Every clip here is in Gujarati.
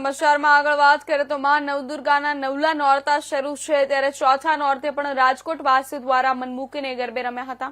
સમાચારમાં આગળ વાત કરીએ તો માં નવદુર્ગાના નવલા નોરતા શરૂ છે. ત્યારે ચોથા નોરતે પણ રાજકોટ દ્વારા મન મૂકીને ગરબે રમ્યા હતા.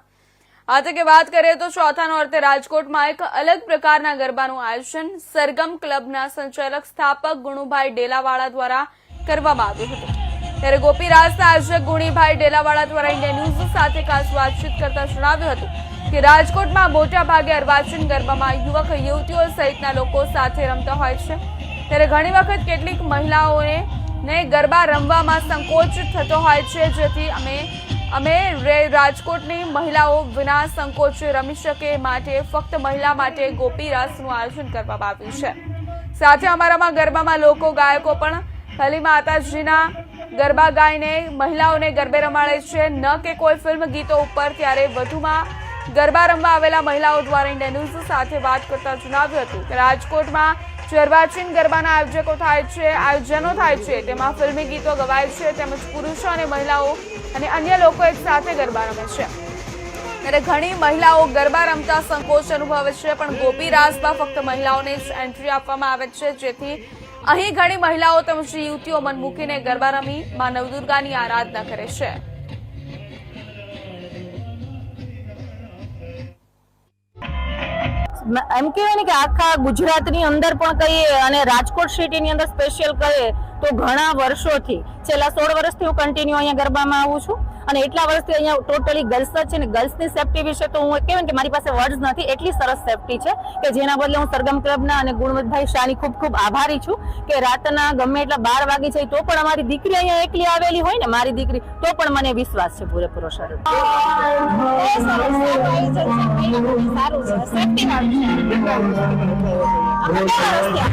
આ તકે વાત કરીએ તો ચોથા નોરતે રાજકોટમાં એક અલગ પ્રકારના ગરબાનું આયોજન સરગમ ક્લબના સંચાલક સ્થાપક ગુણુભાઈ ડેલાવાળા દ્વારા કરવામાં આવ્યું હતું. ત્યારે ગોપીરાજના આયોજક ગુણીભાઈ ડેલાવાળા દ્વારા ઇન્ડિયા ન્યૂઝ સાથે ખાસ વાતચીત કરતા જણાવ્યું હતું કે રાજકોટમાં મોટા ભાગે અર્વાચીન ગરબામાં યુવક, યુવતીઓ સહિતના લોકો સાથે રમતા હોય છે. ત્યારે ઘણી વખત કેટલીક મહિલાઓને ને ગરબા રમવામાં સંકોચ થતો હોય છે, જેથી અમે અમે રાજકોટની મહિલાઓ વિના સંકોચે રમી શકે માટે ફક્ત મહિલા માટે ગોપી રાસનું આયોજન કરવામાં આવ્યું છે. સાથે અમારામાં ગરબામાં લોકો ગાયકો પણ ખાલી માતાજીના ગરબા ગાઈને મહિલાઓને ગરબે રમાડે છે. ન કે કોઈ ફિલ્મ ગીતો ઉપર, ત્યારે વધુમાં ગરબા રમવા આવેલા મહિલાઓ દ્વારા ઇન્ડિયા ન્યૂઝ સાથે વાત કરતા જણાવ્યું હતું કે રાજકોટમાં જે ગરબાના આયોજકો થાય છે, આયોજનો થાય છે. તેમાં ફિલ્મી ગીતો ગવાય છે, તેમજ પુરુષો અને મહિલાઓ અને અન્ય લોકો એક સાથે ગરબા રમે છે. ત્યારે ઘણી મહિલાઓ ગરબા રમતા સંકોચ અનુભવે છે, પણ ગોપી રાસમાં ફક્ત મહિલાઓને જ એન્ટ્રી આપવામાં આવે છે. જેથી અહીં ઘણી મહિલાઓ તેમજ યુવતીઓ મન મૂકીને ગરબા રમી મા નવદુર્ગાની આરાધના કરે છે. એમ કહેવાય ને કે આખા ગુજરાતની અંદર પણ કહીએ અને રાજકોટ સિટીની અંદર સ્પેશિયલ કહીએ તો ઘણા વર્ષોથી છેલ્લા સોળ વર્ષથી હું કન્ટિન્યુ અહીંયા ગરબામાં આવું છું. અને એટલા વર્ષથી અહીંયા ટોટલી ગર્લ્સ જ છે ને ગર્લ્સની સેફટી વિશે તો હું કહેવાય ને કે મારી પાસે વર્ડ્સ નથી એટલી સરસ સેફટી છે કે જેના બદલે હું સરગમ ક્લબના અને ગુણવંતભાઈ શાહની ખૂબ ખૂબ આભારી છું કે રાતના ગમે એટલા બાર વાગી જાય તો પણ અમારી દીકરી અહીંયા એકલી આવેલી હોય ને મારી દીકરી તો પણ મને વિશ્વાસ છે પૂરેપૂરો સર. સારું છે સેફટી વાળું છે.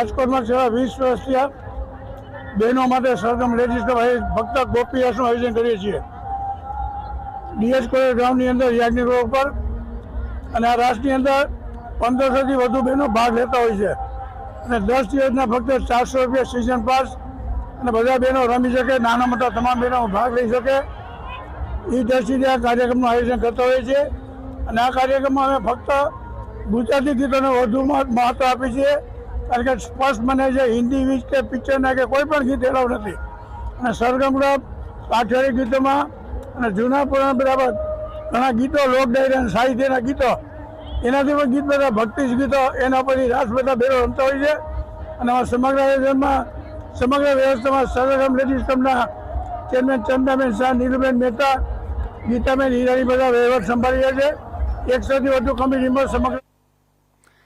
રાજકોટમાં છેલ્લા વીસ વર્ષથી આ બહેનો માટે સરગમ લેડીઝ ફક્ત ગોપી આયોજન કરીએ છીએ. ડીએસ કોલેજ ગ્રાઉન્ડની અંદર યાજ્ઞિક રોડ પર અને આ રાસની અંદર પંદરસોથી વધુ બહેનો ભાગ લેતા હોય છે. અને દસ દિવસના ફક્ત ચારસો રૂપિયા સિઝન પાસ અને બધા બહેનો રમી શકે, નાના મોટા તમામ બહેનો ભાગ લઈ શકે. એ દ્રષ્ટિથી આ કાર્યક્રમનું આયોજન કરતા હોઈએ છીએ. અને આ કાર્યક્રમમાં અમે ફક્ત ગુજરાતી ગીતોને વધુ મહત્ત્વ આપીએ છીએ. કારણ કે સ્પષ્ટ મને છે, હિન્દી વીજ કે પિક્ચરના કે કોઈ પણ ગીત એલાવ નથી. અને સરગમ ક્લબ કાઠિયાવાડી ગીતોમાં અને જૂના પુરાણ બરાબર ઘણા ગીતો, લોક ડાયરી અને સાહિત્યના ગીતો, એનાથી પણ ગીત બધા ભક્તિ ગીતો, એના પરથી રાસ બધા ભેરો રમતા હોય છે. અને સમગ્ર આયોજનમાં, સમગ્ર વ્યવસ્થામાં સરગમ લેડીઝ ક્લબના ચેરમેન ચંદાબેન શાહ નીરુબેન મહેતા ગીતાબેન હિરાણી બધા વહીવટ સંભાળી રહ્યા છે એકસોથી વધુ કમિટી મેમ્બર સમગ્ર